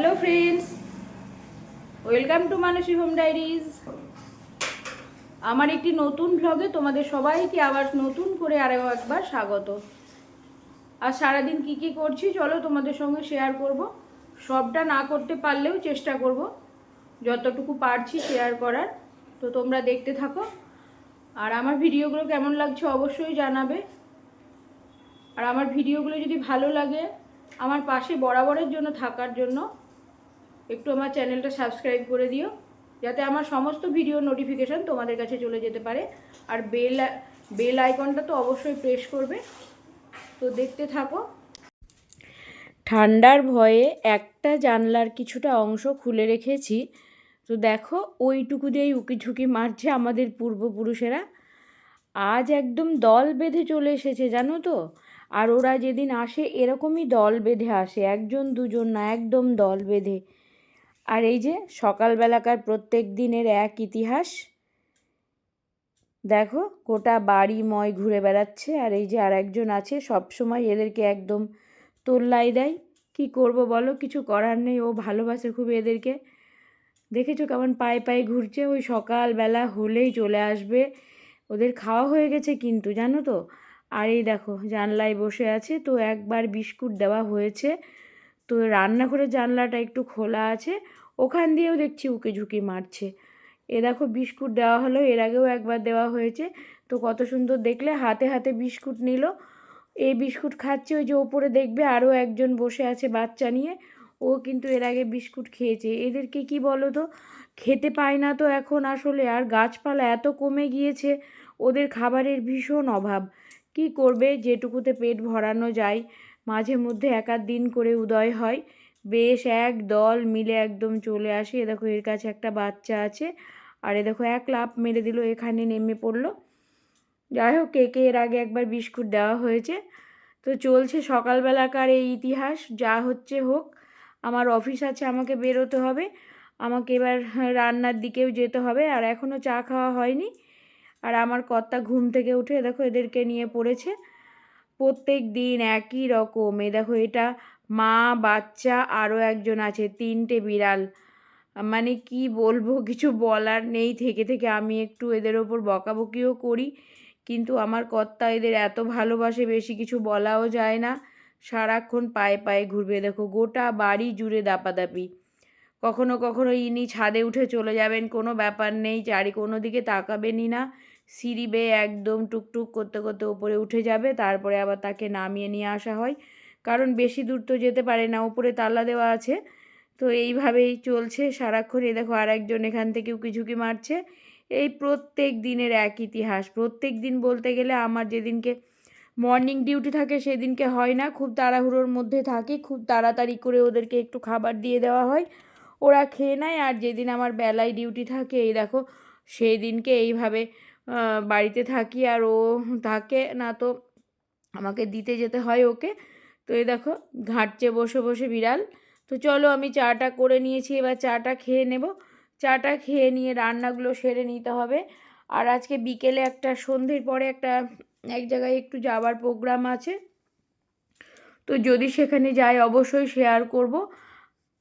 Hello friends welcome to Mansi home diaries আমার একটি নতুন ভ্লগে তোমাদের সবাইকে আবার নতুন করে আরও একবার স্বাগত। আর সারাদিন কি কি করছি, চলো তোমাদের সঙ্গে শেয়ার করব। সবটা না করতে পারলেও চেষ্টা করব। যতটুকু পারছি শেয়ার করার। তো তোমরা দেখতে থাকো। আর আমার ভিডিওগুলো কেমন লাগছে অবশ্যই জানাবে। আর আমার ভিডিওগুলো যদি ভালো লাগে, আমার পাশে বরাবরের জন্য থাকার জন্য একটু আমার চ্যানেলটা সাবস্ক্রাইব করে দিও, যাতে আমার সমস্ত ভিডিও নোটিফিকেশান তোমাদের কাছে চলে যেতে পারে। আর বেল বেল আইকনটা তো অবশ্যই প্রেস করবে। তো দেখতে থাকো। ঠান্ডার ভয়ে একটা জানলার কিছুটা অংশ খুলে রেখেছি। তো দেখো, ওইটুকু দিয়েই উকি ঝুঁকি মারছে আমাদের পূর্বপুরুষেরা। আজ একদম দল বেঁধে চলে এসেছে, জানো তো? আর ওরা যেদিন আসে এরকমই দল বেঁধে আসে, একজন দুজন না, একদম দল বেঁধে। আর এই যে সকালবেলাকার প্রত্যেক দিনের এক ইতিহাস। দেখো, গোটা বাড়িময় ঘুরে বেড়াচ্ছে আর এই যে আর একজন আছে, সবসময় এদেরকে একদম তোল্লাই দেয়। কি করব বলো? কিছু করার নেই, ও ভালোবাসে খুব এদেরকে। দেখেছ কেমন পায়ে পায়ে ঘুরছে? ওই সকালবেলা হলেই চলে আসবে। ওদের খাওয়া হয়ে গেছে কিন্তু, জানো তো? আর এই দেখো, জানলায় বসে আছে, তো একবার বিস্কুট দেওয়া হয়েছে। তো রান্নাঘরের জানলাটা একটু খোলা আছে, ওখান দিয়েও দেখছি উকি ঝুঁকি মারছে। এ দেখো বিস্কুট দেওয়া হলো, এর আগেও একবার দেওয়া হয়েছে। তো কত সুন্দর দেখলে, হাতে হাতে বিস্কুট নিল। এই বিস্কুট খাচ্ছে, ওই যে ওপরে দেখবে আরও একজন বসে আছে বাচ্চা নিয়ে। ও কিন্তু এর আগে বিস্কুট খেয়েছে। এদেরকে কি বলো তো? খেতে পায় না তো এখন আসলে, আর গাছপালা এত কমে গিয়েছে, ওদের খাবারের ভীষণ অভাব। কি করবে? যেটুকুতে পেট ভরানো যায়। মাঝে মধ্যে এক আধ দিন করে উদয় হয়। বেশ এক দল মিলে একদম চলে আসে। এ দেখো, এর কাছে একটা বাচ্চা আছে। আর এ দেখো, এক লাফ মেরে দিল, এখানে নেমে পড়ল। যাই হোক কেকে এর আগে একবার বিস্কুট দেওয়া হয়েছে। তো চলছে সকালবেলাকার এই ইতিহাস, যা হচ্ছে হোক। আমার অফিস আছে, আমাকে বেরোতে হবে। আমাকে এবার রান্নার দিকেও যেতে হবে। আর এখনও চা খাওয়া হয়নি। আর আমার কর্তা ঘুম থেকে উঠে, দেখো, এদেরকে নিয়ে পড়েছে। প্রত্যেক দিন একই রকম। এ দেখো, এটা মা, বাচ্চা আরও একজন আছে, তিনটে বিড়াল। মানে কি বলব, কিছু বলার নেই। থেকে থেকে আমি একটু এদের ওপর বকাবকিও করি, কিন্তু আমার কর্তা এদের এত ভালোবাসে, বেশি কিছু বলাও যায় না। সারাক্ষণ পায়ে পায়ে ঘুরবে। দেখো, গোটা বাড়ি জুড়ে দাপাদাপি। কখনো কখনো ইনি ছাদে উঠে চলে যাবেন, কোনো ব্যাপার নেই, চারি কোনো দিকে তাকাবেনই না। সিঁড়ি বেয়ে একদম টুকটুক করতে করতে ওপরে উঠে যাবে, তারপরে আবার তাকে নামিয়ে নিয়ে আসা হয়। কারণ বেশি দূর তো যেতে পারে না, উপরে তালা দেওয়া আছে। তো এইভাবেই চলছে সারাক্ষণ। এ দেখো আর একজন এখান থেকে উকি ঝুঁকি মারছে। এই প্রত্যেক দিনের এক ইতিহাস। প্রত্যেক দিন বলতে গেলে আমার যেদিনকে মর্নিং ডিউটি থাকে, সেদিনকে হয় না। খুব তাড়াহুড়োর মধ্যে থাকি, খুব তাড়াতাড়ি করে ওদেরকে একটু খাবার দিয়ে দেওয়া হয়। ওরা খেয়ে নেয়। আর যেদিন আমার বেলায় ডিউটি থাকে, এই দেখো সেই দিনকে এইভাবে বাড়িতে থাকি আর ও থাকে না তো আমাকে দিতে যেতে হয় ওকে। তো এই দেখো ঘাটছে বসে বসে বিড়াল। তো চলো আমি চাটা করে নিয়েছি, এবার চাটা খেয়ে নেব। চাটা খেয়ে নিয়ে রান্নাগুলো সেরে নিতে হবে। আর আজকে বিকেলে একটা সন্ধ্যের পরে একটা, এক জায়গায় একটু যাওয়ার প্রোগ্রাম আছে। তো যদি সেখানে যাই অবশ্যই শেয়ার করব।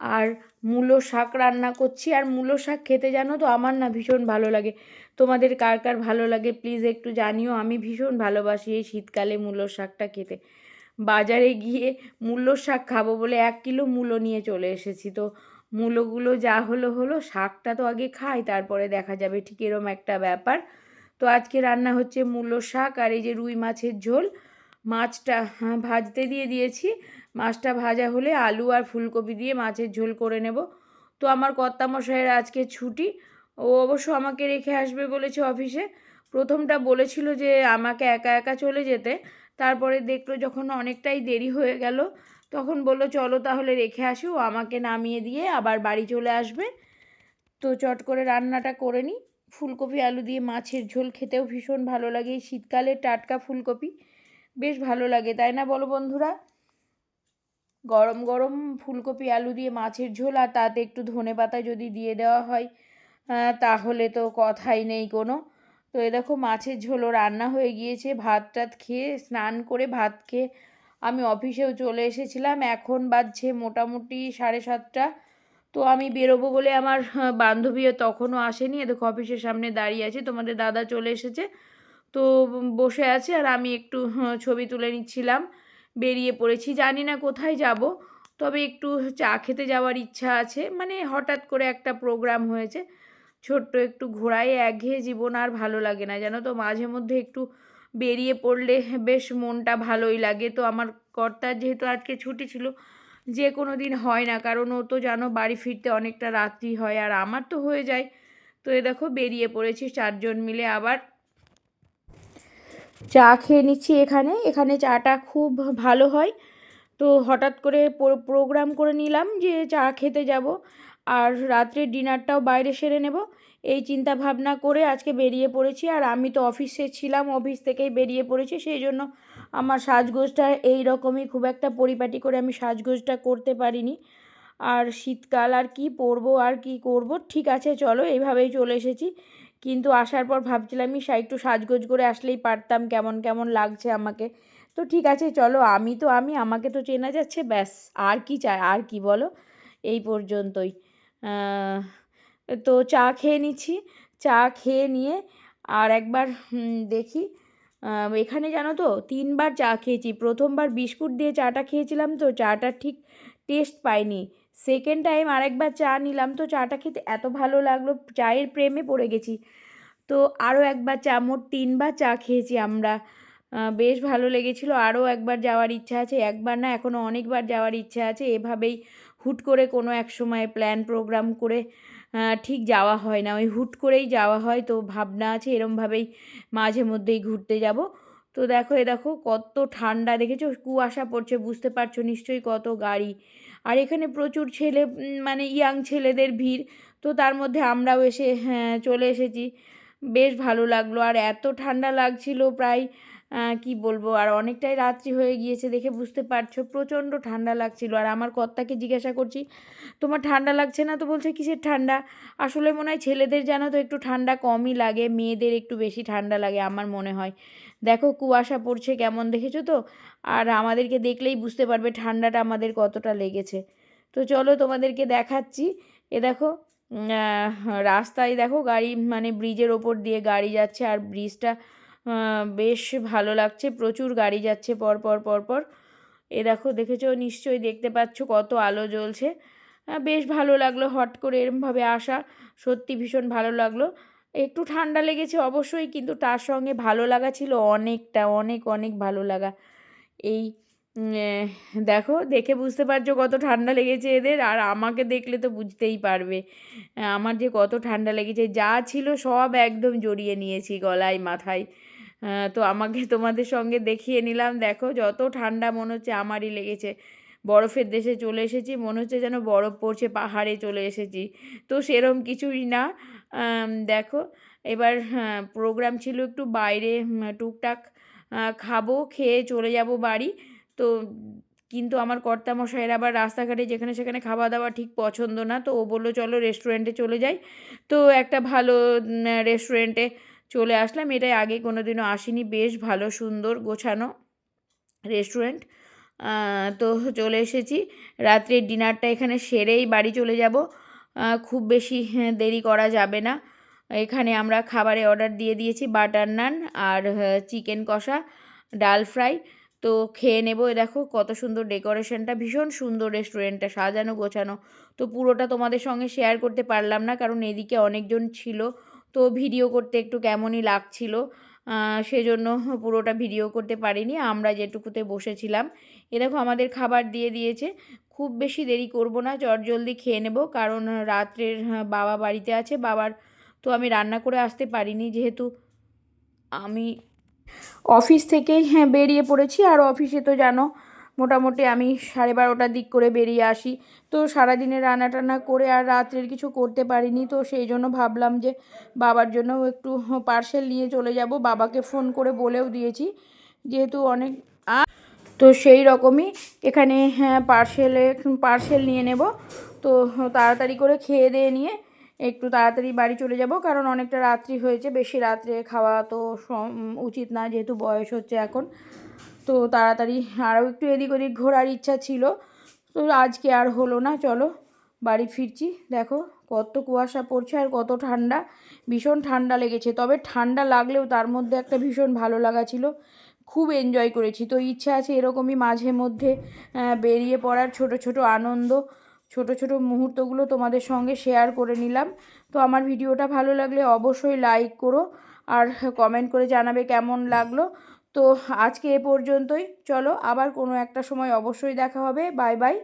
আর মূলো শাক রান্না করছি। আর মূলো শাক খেতে জানো তো আমার না ভীষণ ভালো লাগে। তোমাদের কার কার ভালো লাগে প্লিজ একটু জানিও। আমি ভীষণ ভালোবাসি এই শীতকালে মূলো শাকটা খেতে। বাজারে গিয়ে মূলো শাক খাব বলে এক কিলো মূলো নিয়ে চলে এসেছি। তো মূলোগুলো যা হলো হলো শাকটা তো আগে খাই তারপরে দেখা যাবে ঠিক এরম একটা ব্যাপার। তো আজকে রান্না হচ্ছে মূলো শাক আর এই যে রুই মাছের ঝোল। মাছটা হ্যাঁ, ভাজতে দিয়ে দিয়েছি। মাছটা ভাজা হলে আলু আর ফুলকপি দিয়ে মাছের ঝোল করে নেব। তো আমার কর্তামশাইয়ের আজকে ছুটি। ও অবশ্য আমাকে রেখে আসবে বলেছে অফিসে। প্রথমটা বলেছিল যে আমাকে একা একা চলে যেতে। তারপরে দেখল যখন অনেকটাই দেরি হয়ে গেল, তখন বলল, চলো তাহলে রেখে আসি, ও আমাকে নামিয়ে দিয়ে আবার বাড়ি চলে আসবে। তো চট করে রান্নাটা করে নিই ফুলকপি, আলু দিয়ে মাছের ঝোল খেতেও ভীষণ ভালো লাগে এই শীতকালে টাটকা ফুলকপি। বেশ ভালো লাগে, তাই না বলো বন্ধুরা? গরম গরম ফুলকপি, আলু দিয়ে মাছের ঝোল, আর তাতে একটু ধনে পাতা যদি দিয়ে দেওয়া হয় তাহলে তো কথাই নেই কোনো। তো এ দেখো মাছের ঝোলও রান্না হয়ে গিয়েছে ভাত টাত খেয়ে স্নান করে ভাত খেয়ে আমি অফিসেও চলে এসেছিলাম। এখন বাজছে মোটামুটি সাড়ে সাতটা। তো আমি বেরোবো বলে আমার বান্ধবীও তখনও আসেনি। এ দেখো অফিসের সামনে দাঁড়িয়ে আছে, তোমাদের দাদা চলে এসেছে। তো বসে আছে আর আমি একটু ছবি তুলে নিচ্ছিলাম। বেরিয়ে পড়েছি, জানি না কোথায় যাব। তবে একটু চা খেতে যাওয়ার ইচ্ছা আছে। মানে হঠাৎ করে একটা প্রোগ্রাম হয়েছে। ছোট্ট একটু ঘোরায় একঘেয়ে জীবন আর ভালো লাগে না। জানো তো, মাঝে মধ্যে একটু বেরিয়ে পড়লে বেশ মনটা ভালোই লাগে। তো আমার কর্তার যেহেতু আজকে ছুটি ছিল, যে কোনো দিন হয় না। কারণ ও তো জানো বাড়ি ফিরতে অনেকটা রাত্রি হয় আর আমার তো হয়ে যায়। তো এ দেখো বেরিয়ে পড়েছি চারজন মিলে আবার চা খেয়ে নিচ্ছি এখানে। এখানে চাটা খুব ভালো হয়। তো হঠাৎ করে প্রোগ্রাম করে নিলাম যে চা খেতে যাব। আর রাত্রের ডিনারটাও বাইরে সেরে নেব। এই চিন্তা ভাবনা করে আজকে বেরিয়ে পড়েছি আর আমি তো অফিসে ছিলাম, অফিস থেকেই বেরিয়ে পড়েছি। সেই জন্য আমার সাজগোজটা এই রকমই খুব একটা পরিপাটি করে আমি সাজগোজটা করতে পারিনি। আর শীতকাল, আর কি পরবো, আর কি করব? ঠিক আছে, চলো, এইভাবেই চলে এসেছি। কিন্তু আসার পর ভাবছিলাম আমি একটু সাজগোজ করে আসলেই পারতাম, কেমন কেমন লাগছে আমাকে। তো ঠিক আছে, চলো, আমি তো, আমি, আমাকে তো চেনা যাচ্ছে, ব্যাস, আর কি চাই, আর কি বলো? এই পর্যন্তই। তো চা খেয়ে নিচ্ছি। চা খেয়ে নিয়ে আর একবার দেখি। এখানে জানো তো, তিনবার চা খেয়েছি। প্রথমবার বিস্কুট দিয়ে চাটা খেয়েছিলাম তো চাটা ঠিক টেস্ট পাইনি। সেকেন্ড টাইম আরেকবার চা নিলাম তো চাটা খেতে এত ভালো লাগল, চায়ের প্রেমে পড়ে গেছি। তো আরও একবার চা, মোট তিনবার চা খেয়েছি আমরা। বেশ ভালো লেগেছিলো। আরও একবার যাওয়ার ইচ্ছা আছে। একবার না এখনও অনেকবার যাওয়ার ইচ্ছা আছে। এভাবেই হুট করে কোনো এক সময় প্ল্যান প্রোগ্রাম করে ঠিক যাওয়া হয় না। ওই হুট করেই যাওয়া হয়, তো ভাবনা আছে এরমভাবেই মাঝে মধ্যেই ঘুরতে যাব। তো দেখো, এ দেখো, কত ঠান্ডা, দেখেছ? কুয়াশা পড়ছে, বুঝতে পারছ নিশ্চয়ই কত গাড়ি। আর এখানে প্রচুর ছেলে মানে ইয়াং ছেলেদের ভিড়, তো তার মধ্যে আমরাও এসে হ্যাঁ চলে এসেছি। বেশ ভালো লাগল। আর এত ঠান্ডা লাগছিল প্রায় কি বলব? আর অনেকটাই রাত্রি হয়ে গিয়েছে দেখে বুঝতে পারছ, প্রচণ্ড ঠান্ডা লাগছিল। আর আমার কর্তাকে জিজ্ঞাসা করছি, তোমার ঠান্ডা লাগছে না? তো বলছে, কিসের ঠান্ডা? আসলে মনে হয় ছেলেদের জানো তো একটু ঠান্ডা কমই লাগে, মেয়েদের একটু বেশি ঠান্ডা লাগে আমার মনে হয়। দেখো কুয়াশা পড়ছে কেমন দেখেছ তো? আর আমাদেরকে দেখলেই বুঝতে পারবে ঠান্ডাটা আমাদের কতটা লেগেছে। তো চলো তোমাদেরকে দেখাচ্ছি। এ দেখো রাস্তায় দেখো গাড়ি মানে ব্রিজের ওপর দিয়ে গাড়ি যাচ্ছে, আর ব্রিজটা বেশ ভালো লাগছে। প্রচুর গাড়ি যাচ্ছে পর পর পর পর। এ দেখো, দেখেছ? নিশ্চয়ই দেখতে পাচ্ছ কত আলো জ্বলছে। বেশ ভালো লাগল হট করে এরমভাবে আসা। সত্যি ভীষণ ভালো লাগল। একটু ঠান্ডা লেগেছে অবশ্যই, কিন্তু তার সঙ্গে ভালো লাগা ছিল অনেকটা, অনেক অনেক ভালো লাগা। এই দেখো, দেখে বুঝতে পারছ কত ঠান্ডা লেগেছে এদের, আর আমাকে দেখলে তো বুঝতেই পারবে। আমার যে কত ঠান্ডা লেগেছে, যা ছিল সব একদম জড়িয়ে নিয়েছি গলায়, মাথায়। তো আমাকে তোমাদের সঙ্গে দেখিয়ে নিলাম। দেখো, যত ঠান্ডা মনে হচ্ছে আমারই লেগেছে। বরফের দেশে চলে এসেছি, মনে হচ্ছে যেন বরফ পড়ছে, পাহাড়ে চলে এসেছি। তো সেরম কিছুই না। দেখো, এবার হ্যাঁ প্রোগ্রাম ছিল একটু বাইরে টুকটাক খাব, খেয়ে চলে যাব বাড়ি। তো কিন্তু আমার কর্তামশাইয়ের আবার রাস্তাঘাটে যেখানে সেখানে খাওয়া দাওয়া ঠিক পছন্দ না। তো ও বলল, চলো রেস্টুরেন্টে চলে যাই। তো একটা ভালো রেস্টুরেন্টে চলে আসলাম। এটাই আগে কোনো দিনও আসিনি। বেশ ভালো সুন্দর গোছানো রেস্টুরেন্ট তো চলে এসেছি। রাত্রের ডিনারটা এখানে সেরেই বাড়ি চলে যাব। খুব বেশি হ্যাঁ, দেরি করা যাবে না। এখানে আমরা খাবারে অর্ডার দিয়ে দিয়েছি বাটার নান আর চিকেন কষা ডাল ফ্রাই তো খেয়ে নেব। দেখো কত সুন্দর ডেকোরেশনটা ভীষণ সুন্দর রেস্টুরেন্টটা সাজানো গোছানো। তো পুরোটা তোমাদের সঙ্গে শেয়ার করতে পারলাম না কারণ এদিকে অনেকজন ছিল। তো ভিডিও করতে একটু কেমনই লাগছিল। সেজন্য পুরোটা ভিডিও করতে পারিনি। আমরা যেটুকুতে বসেছিলাম। এ দেখো আমাদের খাবার দিয়ে দিয়েছে। খুব বেশি দেরি করব না চটজলদি খেয়ে নেব। কারণ রাত্রের বাবা বাড়িতে আছে। বাবার তো আমি রান্না করে আসতে পারিনি। যেহেতু আমি অফিস থেকেই হ্যাঁ বেরিয়ে পড়েছি। আর অফিসে তো জানো মোটামুটি আমি সাড়ে বারোটার দিক করে বেরিয়ে আসি। তো সারাদিনে রান্না টান্না করে আর রাত্রের কিছু করতে পারিনি। তো সেই জন্য ভাবলাম যে বাবার জন্য একটু পার্সেল নিয়ে চলে যাব। বাবাকে ফোন করে বলেও দিয়েছি যেহেতু অনেক তো সেই রকমই এখানে হ্যাঁ পার্সেলে পার্সেল নিয়ে নেব। তো তাড়াতাড়ি করে খেয়ে দিয়ে নিয়ে একটু তাড়াতাড়ি বাড়ি চলে যাব। কারণ অনেকটা রাত্রি হয়েছে। বেশি রাত্রে খাওয়া তো উচিত না, যেহেতু বয়স হচ্ছে এখন। তো তাড়াতাড়ি আরও একটু এদিক ওদিক ঘোরার ইচ্ছা ছিল। তো আজকে আর হলো না, চলো বাড়ি ফিরছি। দেখো কত কুয়াশা পড়ছে আর কত ঠান্ডা, ভীষণ ঠান্ডা লেগেছে। তবে ঠান্ডা লাগলেও তার মধ্যে একটা ভীষণ ভালো লাগা ছিল। খুব এনজয় করেছি। তো ইচ্ছা আছে এরকমই মাঝে মধ্যে বেরিয়ে পড়ার ছোট ছোট আনন্দ, ছোট ছোট মুহূর্তগুলো তোমাদের সঙ্গে শেয়ার করে নিলাম। তো আমার ভিডিওটা ভালো লাগলে অবশ্যই লাইক করো আর কমেন্ট করে জানাবে কেমন লাগল। তো আজকে এ পর্যন্তই। চলো আবার কোনো একটা সময় অবশ্যই দেখা হবে। Bye bye.